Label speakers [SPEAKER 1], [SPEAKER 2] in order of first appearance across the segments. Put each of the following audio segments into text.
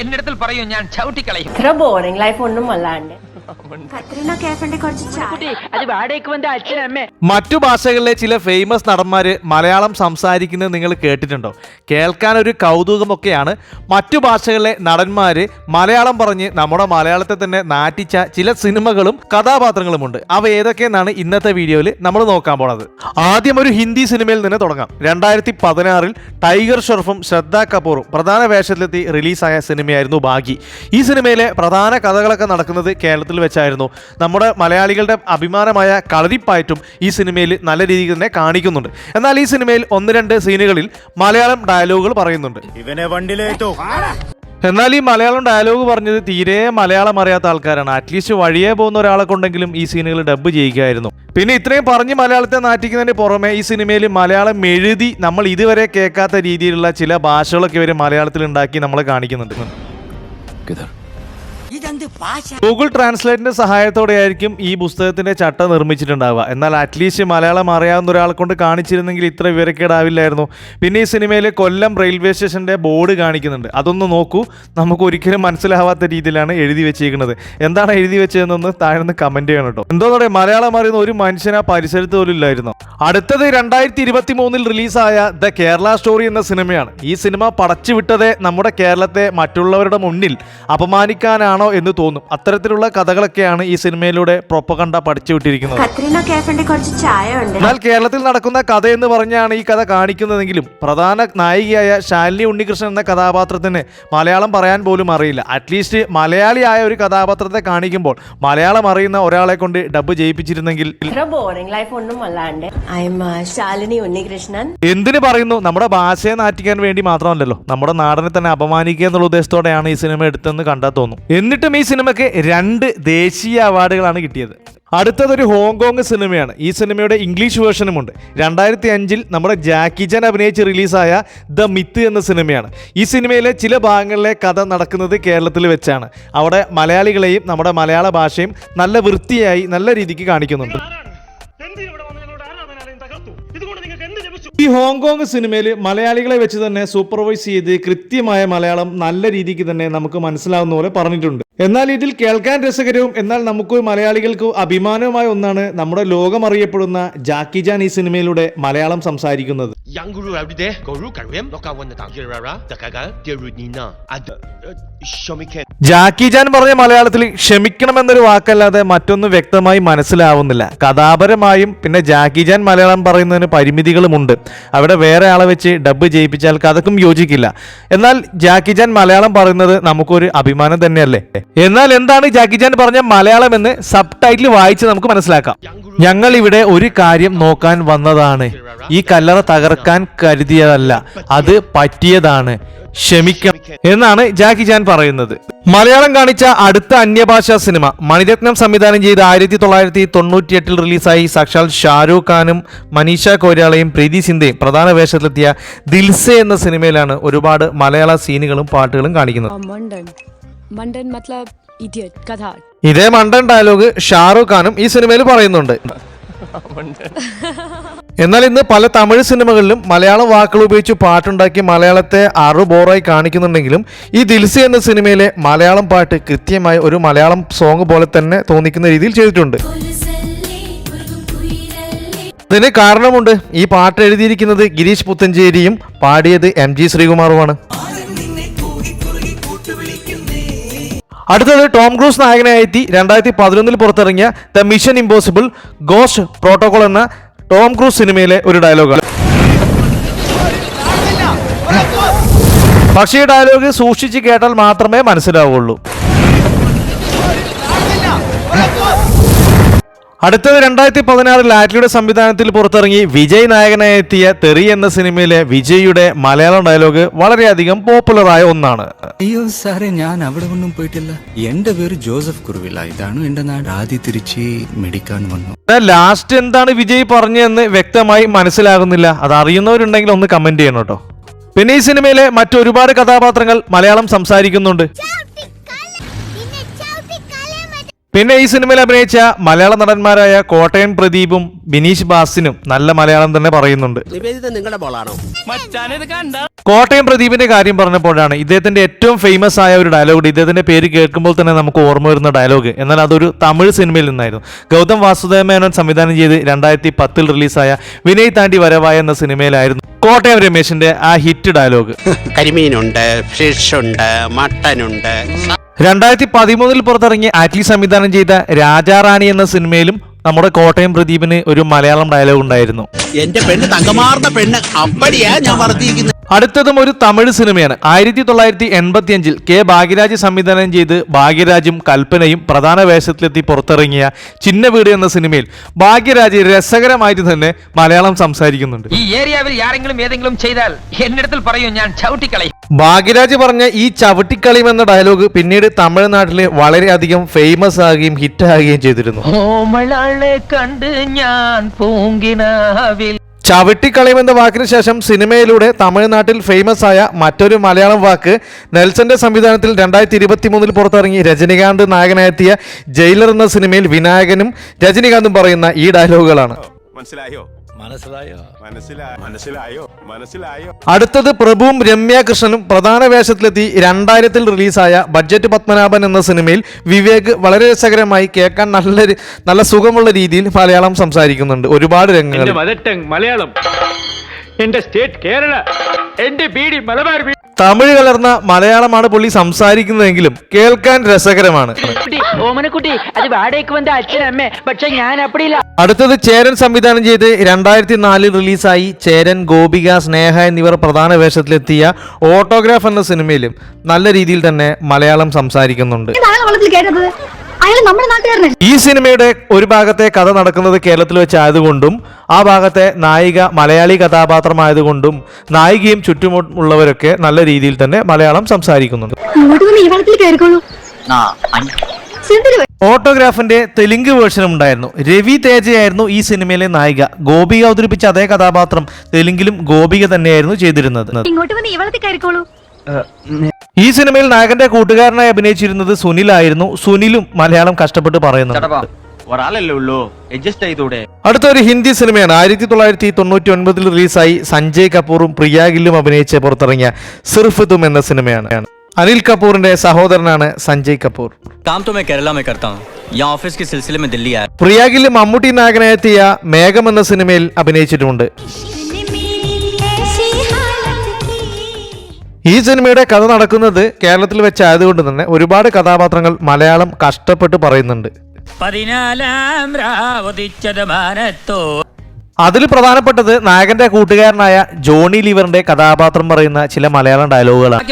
[SPEAKER 1] എന്റെ അടുത്തിൽ പറയൂ ഞാൻ ചവിട്ടിക്കളയും.
[SPEAKER 2] ഇത്ര ബോറിംഗ് ലൈഫ് ഒന്നും അല്ലാണ്ട്.
[SPEAKER 3] മറ്റു ഭാഷകളിലെ ചില ഫേമസ് നടന്മാര് മലയാളം സംസാരിക്കുന്നത് നിങ്ങൾ കേട്ടിട്ടുണ്ടോ? കേൾക്കാൻ ഒരു കൗതുകമൊക്കെയാണ്. മറ്റു ഭാഷകളിലെ നടന്മാര് മലയാളം പറഞ്ഞ് നമ്മുടെ മലയാളത്തെ തന്നെ നാറ്റിച്ച ചില സിനിമകളും കഥാപാത്രങ്ങളുമുണ്ട്. അവ ഏതൊക്കെയെന്നാണ് ഇന്നത്തെ വീഡിയോയിൽ നമ്മൾ നോക്കാൻ പോണത്. ആദ്യം ഒരു ഹിന്ദി സിനിമയിൽ നിന്ന് തുടങ്ങാം. രണ്ടായിരത്തി പതിനാറിൽ ടൈഗർ ഷെർഫും ശ്രദ്ധ കപൂറും പ്രധാന വേഷത്തിലെത്തി റിലീസായ സിനിമയായിരുന്നു ബാഗി ഈ സിനിമയിലെ പ്രധാന കഥകളൊക്കെ നടക്കുന്നത് കേരളത്തിൽ വെച്ചായിരുന്നു. നമ്മുടെ മലയാളികളുടെ അഭിമാനമായ കളരിപ്പായിട്ടും ഈ സിനിമയിൽ നല്ല രീതിയിൽ തന്നെ കാണിക്കുന്നുണ്ട്. എന്നാൽ ഈ സിനിമയിൽ ഒന്ന് രണ്ട് സീനുകളിൽ മലയാളം ഡയലോഗുകൾ പറയുന്നുണ്ട്.
[SPEAKER 4] ഇവനെ
[SPEAKER 3] എന്നാൽ ഈ മലയാളം ഡയലോഗ് പറഞ്ഞത് തീരെ മലയാളം അറിയാത്ത ആൾക്കാരാണ്. അറ്റ്ലീസ്റ്റ് വഴിയെ പോകുന്ന ഒരാളെ കൊണ്ടെങ്കിലും ഈ സീനുകൾ ഡബ് ചെയ്യുകയായിരുന്നു. പിന്നെ ഇത്രയും പറഞ്ഞ് മലയാളത്തെ നാറ്റിക്കുന്നതിന് പുറമെ ഈ സിനിമയിൽ മലയാളം എഴുതി നമ്മൾ ഇതുവരെ കേൾക്കാത്ത രീതിയിലുള്ള ചില ഭാഷകളൊക്കെ ഇവർ മലയാളത്തിൽ ഉണ്ടാക്കി നമ്മളെ കാണിക്കുന്നുണ്ട്. ഗൂഗിൾ ട്രാൻസ്ലേറ്റിന്റെ സഹായത്തോടെ ആയിരിക്കും ഈ പുസ്തകത്തിന്റെ ചട്ട നിർമ്മിച്ചിട്ടുണ്ടാവുക. എന്നാൽ അറ്റ്ലീസ്റ്റ് മലയാളം അറിയാവുന്ന ഒരാളെ കൊണ്ട് കാണിച്ചിരുന്നെങ്കിൽ ഇത്ര വിവരക്കേടാവില്ലായിരുന്നു. പിന്നെ ഈ സിനിമയിൽ കൊല്ലം റെയിൽവേ സ്റ്റേഷന്റെ ബോർഡ് കാണിക്കുന്നുണ്ട്. അതൊന്ന് നോക്കൂ. നമുക്ക് ഒരിക്കലും മനസ്സിലാവാത്ത രീതിയിലാണ് എഴുതി വെച്ചിരിക്കുന്നത്. എന്താണ് എഴുതി വെച്ചതെന്നൊന്ന് താഴ്ന്ന് കമന്റ് ചെയ്യണം കേട്ടോ. എന്തോ പറയുക മലയാളം അറിയുന്ന ഒരു മനുഷ്യൻ ആ പരിസരത്ത് പോലും ഇല്ലായിരുന്നു. അടുത്തത് രണ്ടായിരത്തി ഇരുപത്തി മൂന്നിൽ റിലീസായ ദ കേരള സ്റ്റോറി എന്ന സിനിമയാണ്. ഈ സിനിമ പടച്ചുവിട്ടത് നമ്മുടെ കേരളത്തെ മറ്റുള്ളവരുടെ മുന്നിൽ അപമാനിക്കാനാണോ എന്ന് തോന്നും. അത്തരത്തിലുള്ള കഥകളൊക്കെയാണ് ഈ സിനിമയിലൂടെ പ്രൊപ്പകണ്ട പഠിച്ചു വിട്ടിരിക്കുന്നത് എന്നാൽ കേരളത്തിൽ നടക്കുന്ന കഥ എന്ന് പറഞ്ഞാണ് ഈ കഥ കാണിക്കുന്നതെങ്കിലും പ്രധാന നായികയായ ശാലിനി ഉണ്ണികൃഷ്ണൻ എന്ന കഥാപാത്രത്തിന് മലയാളം പറയാൻ പോലും അറിയില്ല. അറ്റ്ലീസ്റ്റ് മലയാളിയായ ഒരു കഥാപാത്രത്തെ കാണിക്കുമ്പോൾ മലയാളം അറിയുന്ന ഒരാളെ കൊണ്ട് ഡബ് ചെയ്യിപ്പിച്ചിരുന്നെങ്കിൽ
[SPEAKER 2] ഇത്ര ബോറിംഗ് ലൈഫ് ഒന്നും അല്ലാണ്ട്. I'm Shalini Unnikrishnan.
[SPEAKER 3] എന്തിനു പറയുന്നു? നമ്മുടെ ഭാഷയെ നാറ്റിക്കാൻ വേണ്ടി മാത്രമല്ലല്ലോ. നമ്മുടെ നാടിനെ തന്നെ അപമാനിക്കുക എന്നുള്ള ഉദ്ദേശത്തോടെയാണ് ഈ സിനിമ എടുത്തെന്ന് കണ്ടാൽ തോന്നുന്നു എന്നിട്ടും ഈ സിനിമയ്ക്ക് രണ്ട് ദേശീയ അവാർഡുകളാണ് കിട്ടിയത്. അടുത്തതൊരു ഹോങ്കോങ് സിനിമയാണ്. ഈ സിനിമയുടെ ഇംഗ്ലീഷ് വേർഷനും ഉണ്ട് രണ്ടായിരത്തി അഞ്ചിൽ നമ്മുടെ ജാക്കി ചാൻ അഭിനയിച്ച് റിലീസായ ദ മിത്ത് എന്ന സിനിമയാണ്. ഈ സിനിമയിലെ ചില ഭാഗങ്ങളിലെ കഥ നടക്കുന്നത് കേരളത്തിൽ വെച്ചാണ്. അവിടെ മലയാളികളെയും നമ്മുടെ മലയാള ഭാഷയും നല്ല വൃത്തിയായി നല്ല രീതിക്ക് കാണിക്കുന്നുണ്ട്. ഈ ഹോങ്കോങ് സിനിമയിൽ മലയാളികളെ വെച്ച് തന്നെ സൂപ്പർവൈസ് ചെയ്ത് കൃത്യമായ മലയാളം നല്ല രീതിക്ക് തന്നെ നമുക്ക് മനസ്സിലാവുന്ന പോലെ പറഞ്ഞിട്ടുണ്ട്. എന്നാൽ ഇതിൽ കേൾക്കാൻ രസകരവും എന്നാൽ നമുക്ക് മലയാളികൾക്ക് അഭിമാനവുമായ ഒന്നാണ് നമ്മുടെ ലോകം അറിയപ്പെടുന്ന ജാക്കി ജാൻ ഈ സിനിമയിലൂടെ മലയാളം സംസാരിക്കുന്നത്.
[SPEAKER 5] Yang guru abdi deh, guru karwem, loka wana tang jirara, dakagal, dirudina, ad, shomiken.
[SPEAKER 3] Jackie Chan പറഞ്ഞ മലയാളത്തിൽ ക്ഷമിക്കണമെന്നൊരു വാക്കല്ലാതെ മറ്റൊന്നും വ്യക്തമായി മനസ്സിലാവുന്നില്ല. കഥാപരമായും പിന്നെ ജാക്കി ജാൻ മലയാളം പറയുന്നതിന് പരിമിതികളുമുണ്ട്. അവിടെ വേറെ ആളെ വെച്ച് ഡബ് ചെയ്യിപ്പിച്ചാൽ കഥക്കും യോജിക്കില്ല. എന്നാൽ ജാക്കി ജാൻ മലയാളം പറയുന്നത് നമുക്കൊരു അഭിമാനം തന്നെയല്ലേ? എന്നാൽ എന്താണ് ജാക്കി ജാൻ പറഞ്ഞ മലയാളം എന്ന് സബ് ടൈറ്റിൽ വായിച്ച് നമുക്ക് മനസ്സിലാക്കാം. ഞങ്ങൾ ഇവിടെ ഒരു കാര്യം നോക്കാൻ വന്നതാണ്. ഈ കല്ലറ മറക്കാൻ കരുതിയതല്ല. അത് പറ്റിയതാണ്. ക്ഷമിക്കണം. എന്നാണ് ജാക്കി ചാൻ പറയുന്നത്. മലയാളം കാണിച്ച അടുത്ത അന്യഭാഷാ സിനിമ. മണിരത്നം സംവിധാനം ചെയ്ത് ആയിരത്തി തൊള്ളായിരത്തി തൊണ്ണൂറ്റിയെട്ടിൽ റിലീസായി സാക്ഷാൽ ഷാരൂഖ് ഖാനും മനീഷ കൊയ്രാളയും പ്രീതി സിന്ധയും പ്രധാന വേഷത്തിലെത്തിയ ദിൽസെ എന്ന സിനിമയിലാണ് ഒരുപാട് മലയാള സീനുകളും പാട്ടുകളും കാണിക്കുന്നത്. ഇതേ മണ്ടൻ ഡയലോഗ് ഷാറൂഖ് ഖാനും ഈ സിനിമയിൽ പറയുന്നുണ്ട്. എന്നാൽ ഇന്ന് പല തമിഴ് സിനിമകളിലും മലയാളം വാക്കുകൾ ഉപയോഗിച്ച് പാട്ടുണ്ടാക്കി മലയാളത്തെ അറു ബോറായി കാണിക്കുന്നുണ്ടെങ്കിലും ഈ ദിൽസി എന്ന സിനിമയിലെ മലയാളം പാട്ട് കൃത്യമായി ഒരു മലയാളം സോങ് പോലെ തന്നെ തോന്നിക്കുന്ന രീതിയിൽ ചെയ്തിട്ടുണ്ട്. ഇതിന് കാരണമുണ്ട് ഈ പാട്ട് എഴുതിയിരിക്കുന്നത് ഗിരീഷ് പുത്തഞ്ചേരിയും പാടിയത് എം ജി ശ്രീകുമാറുമാണ്. അടുത്തത് ടോം ക്രൂസ് നായകനായെത്തി രണ്ടായിരത്തി പതിനൊന്നിൽ പുറത്തിറങ്ങിയ the mission impossible ghost protocol എന്ന ടോം ക്രൂസ് സിനിമയിലെ ഒരു ഡയലോഗാണ്. പക്ഷേ ഈ ഡയലോഗ് സൂക്ഷിച്ച് കേട്ടാൽ മാത്രമേ മനസ്സിലാവുള്ളൂ. അടുത്തത് രണ്ടായിരത്തി പതിനാറിൽ ആറ്റ്ലിയുടെ സംവിധാനത്തിൽ പുറത്തിറങ്ങി വിജയ് നായകനായി എത്തിയ തെറി എന്ന സിനിമയിലെ വിജയ്യുടെ മലയാളം ഡയലോഗ് വളരെയധികം പോപ്പുലറായ ഒന്നാണ്.
[SPEAKER 6] അയ്യോ സാറേ ഞാൻ അവിടെ ഒന്നും പോയിട്ടില്ല. എന്റെ പേര് ജോസഫ് കുറുവില്ല. ഇതാണ് എന്റെ നാട്. ആദ്യ തിരിച്ച് മെഡിക്കാൻ വന്നു.
[SPEAKER 3] ലാസ്റ്റ് എന്താണ് വിജയ് പറഞ്ഞതെന്ന് വ്യക്തമായി മനസ്സിലാകുന്നില്ല. അത് അറിയുന്നവരുണ്ടെങ്കിൽ ഒന്ന് കമന്റ് ചെയ്യണം കേട്ടോ. പിന്നെ ഈ സിനിമയിലെ മറ്റൊരുപാട് കഥാപാത്രങ്ങൾ മലയാളം സംസാരിക്കുന്നുണ്ട്. പിന്നെ ഈ സിനിമയിൽ അഭിനയിച്ച മലയാള നടന്മാരായ കോട്ടയം പ്രദീപും ബിനീഷ് ബാസിനും നല്ല മലയാളം തന്നെ പറയുന്നുണ്ട്.
[SPEAKER 4] നിങ്ങളുടെ ബോളാണോ?
[SPEAKER 3] കോട്ടയം പ്രദീപിന്റെ കാര്യം പറഞ്ഞപ്പോഴാണ് ഇദ്ദേഹത്തിന്റെ ഏറ്റവും ഫേമസ് ആയ ഒരു ഡയലോഗ് ഇദ്ദേഹത്തിന്റെ പേര് കേൾക്കുമ്പോൾ തന്നെ നമുക്ക് ഓർമ്മ വരുന്ന ഡയലോഗ് എന്നാൽ അതൊരു തമിഴ് സിനിമയിൽ നിന്നായിരുന്നു. ഗൗതം വാസുദേവ മേനോൻ സംവിധാനം ചെയ്ത് രണ്ടായിരത്തി പത്തിൽ റിലീസായ വിനയ് താണ്ടി വരവായ എന്ന സിനിമയിലായിരുന്നു കോട്ടയം രമേശിന്റെ ആ ഹിറ്റ് ഡയലോഗ്
[SPEAKER 4] കരിമീനുണ്ട് ഫിഷ് ഉണ്ട് മട്ടൻ ഉണ്ട്.
[SPEAKER 3] രണ്ടായിരത്തി പതിമൂന്നിൽ പുറത്തിറങ്ങി ആറ്റ്ലി സംവിധാനം ചെയ്ത രാജാറാണി എന്ന സിനിമയിലും നമ്മുടെ കോട്ടയം പ്രദീപിന് ഒരു മലയാളം ഡയലോഗ് ഉണ്ടായിരുന്നു.
[SPEAKER 4] എന്റെ പെണ്ണ് തങ്കമാർന്ന പെണ്ണ്. അപ്പടിയാ ഞാൻ വളർത്തിയിരിക്കുന്നത്
[SPEAKER 3] അടുത്തതും ഒരു തമിഴ് സിനിമയാണ്. ആയിരത്തി തൊള്ളായിരത്തി എൺപത്തി അഞ്ചിൽ കെ ഭാഗ്യരാജ് സംവിധാനം ചെയ്ത് ഭാഗ്യരാജും കൽപ്പനയും പ്രധാന വേഷത്തിലെത്തി പുറത്തിറങ്ങിയ ചിന്ന വീട് എന്ന സിനിമയിൽ ഭാഗ്യരാജ് രസകരമായിട്ട് തന്നെ മലയാളം സംസാരിക്കുന്നുണ്ട്.
[SPEAKER 1] ഈ ഏരിയാവിൽ ആരെങ്കിലും ഏതെങ്കിലും ചെയ്താൽ എന്നിടത്തിൽ പറയും ഞാൻ ചവിട്ടിക്കളയും.
[SPEAKER 3] ഭാഗ്യരാജ് പറഞ്ഞ ഈ ചവിട്ടിക്കളിയും എന്ന ഡയലോഗ് പിന്നീട് തമിഴ്നാട്ടിൽ വളരെയധികം ഫേമസ് ആകുകയും ഹിറ്റ് ആകുകയും ചെയ്തിരുന്നു.
[SPEAKER 1] കണ്ട് ഞാൻ പൂങ്കിനാവിൽ.
[SPEAKER 3] ചവിട്ടിക്കളയും എന്ന വാക്കിന് ശേഷം സിനിമയിലൂടെ തമിഴ്നാട്ടിൽ ഫേമസ് ആയ മറ്റൊരു മലയാളം വാക്ക് നെൽസന്റെ സംവിധാനത്തിൽ രണ്ടായിരത്തി ഇരുപത്തി മൂന്നിൽ പുറത്തിറങ്ങി രജനികാന്ത് നായകനായെത്തിയ ജയിലർ എന്ന സിനിമയിൽ വിനായകനും രജനികാന്തും പറയുന്ന ഈ ഡയലോഗുകളാണ്
[SPEAKER 7] മനസ്സിലായോ? മനസ്സിലായോ? മനസ്സിലായോ? മനസ്സിലായോ? മനസ്സിലായോ?
[SPEAKER 3] അടുത്തത് പ്രഭുവും രമ്യ കൃഷ്ണനും പ്രധാന വേഷത്തിലെത്തി രണ്ടായിരത്തിൽ റിലീസായ ബഡ്ജറ്റ് പത്മനാഭൻ എന്ന സിനിമയിൽ വിവേക് വളരെ രസകരമായി കേൾക്കാൻ നല്ല നല്ല സുഖമുള്ള രീതിയിൽ മലയാളം സംസാരിക്കുന്നുണ്ട്. ഒരുപാട് രംഗങ്ങൾ.
[SPEAKER 8] മലയാളം. എന്റെ സ്റ്റേറ്റ് കേരള എന്റെ ബീഡി മലബാർ
[SPEAKER 3] തമിഴ് കലർന്ന മലയാളമാണ് പുള്ളി സംസാരിക്കുന്നതെങ്കിലും കേൾക്കാൻ രസകരമാണ്. അടുത്തത് ചേരൻ സംവിധാനം ചെയ്ത് രണ്ടായിരത്തി നാലിൽ റിലീസായി ചേരൻ ഗോപിക സ്നേഹ എന്നിവർ പ്രധാന വേഷത്തിലെത്തിയ ഓട്ടോഗ്രാഫ് എന്ന സിനിമയിലും നല്ല രീതിയിൽ തന്നെ മലയാളം സംസാരിക്കുന്നുണ്ട്.
[SPEAKER 9] അയാൾ നമ്മുടെ നാട്ടുകാരനല്ലേ
[SPEAKER 3] ഈ സിനിമയുടെ ഒരു ഭാഗത്തെ കഥ നടക്കുന്നത് കേരളത്തിൽ വെച്ചായതുകൊണ്ടും ആ ഭാഗത്തെ നായിക മലയാളി കഥാപാത്രമായതുകൊണ്ടും നായികയും ചുറ്റുമുള്ളവരൊക്കെ നല്ല രീതിയിൽ തന്നെ മലയാളം സംസാരിക്കുന്നുണ്ട്.
[SPEAKER 9] ഇങ്ങോട്ട് വന്ന് ഈ വെള്ളത്തിൽ കയറിക്കോളൂ.
[SPEAKER 3] ഓട്ടോഗ്രാഫിന്റെ തെലുങ്ക് വേർഷനും ഉണ്ടായിരുന്നു. രവി തേജയായിരുന്നു ഈ സിനിമയിലെ നായിക. ഗോപിക അവതരിപ്പിച്ച അതേ കഥാപാത്രം തെലുങ്കിലും ഗോപിക തന്നെയായിരുന്നു ചെയ്തിരുന്നത്.
[SPEAKER 9] ഇങ്ങോട്ട് വന്ന് ഈ വെള്ളത്തിൽ കയറിക്കോളൂ.
[SPEAKER 3] ഈ സിനിമയിൽ നായകന്റെ കൂട്ടുകാരനായി അഭിനയിച്ചിരുന്നത് സുനിലായിരുന്നു. സുനിലും മലയാളം കഷ്ടപ്പെട്ട് പറയുന്നു
[SPEAKER 8] അടുത്തൊരു ഉള്ളൂ. അഡ്ജസ്റ്റ്
[SPEAKER 3] ഹിന്ദി സിനിമയാണ്. ആയിരത്തി തൊള്ളായിരത്തി തൊണ്ണൂറ്റി ഒൻപതിൽ റിലീസായി സഞ്ജയ് കപൂറും പ്രിയ ഗില്ലും അഭിനയിച്ച് പുറത്തിറങ്ങിയ സിർഫ് തും എന്ന സിനിമയാണ്. അനിൽ കപൂറിന്റെ സഹോദരനാണ് സഞ്ജയ് കപൂർ. പ്രിയാഗിലും മമ്മൂട്ടി നായകനെത്തിയ മേഘം എന്ന സിനിമയിൽ അഭിനയിച്ചിട്ടുണ്ട് ഈ സിനിമയുടെ കഥ നടക്കുന്നത് കേരളത്തിൽ വെച്ചായതുകൊണ്ട് തന്നെ ഒരുപാട് കഥാപാത്രങ്ങൾ മലയാളം കഷ്ടപ്പെട്ട് പറയുന്നുണ്ട്. അതിൽ പ്രധാനപ്പെട്ടത് നായകന്റെ കൂട്ടുകാരനായ ജോണി ലിവറിന്റെ കഥാപാത്രം പറയുന്ന ചില മലയാളം ഡയലോഗുകളാണ്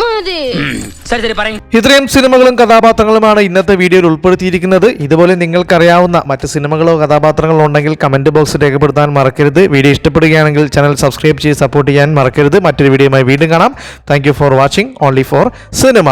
[SPEAKER 8] മതിയോ ശരി ശരി പറയും.
[SPEAKER 3] ഇത്രയും സിനിമകളും കഥാപാത്രങ്ങളുമാണ് ഇന്നത്തെ വീഡിയോയിൽ ഉൾപ്പെടുത്തിയിരിക്കുന്നത്. ഇതുപോലെ നിങ്ങൾക്കറിയാവുന്ന മറ്റ് സിനിമകളോ കഥാപാത്രങ്ങളോ ഉണ്ടെങ്കിൽ കമന്റ് ബോക്സ് രേഖപ്പെടുത്താൻ മറക്കരുത്. വീഡിയോ ഇഷ്ടപ്പെടുകയാണെങ്കിൽ ചാനൽ സബ്സ്ക്രൈബ് ചെയ്ത് സപ്പോർട്ട് ചെയ്യാൻ മറക്കരുത്. മറ്റൊരു വീഡിയോയുമായി വീണ്ടും കാണാം. Thank for watching only for cinema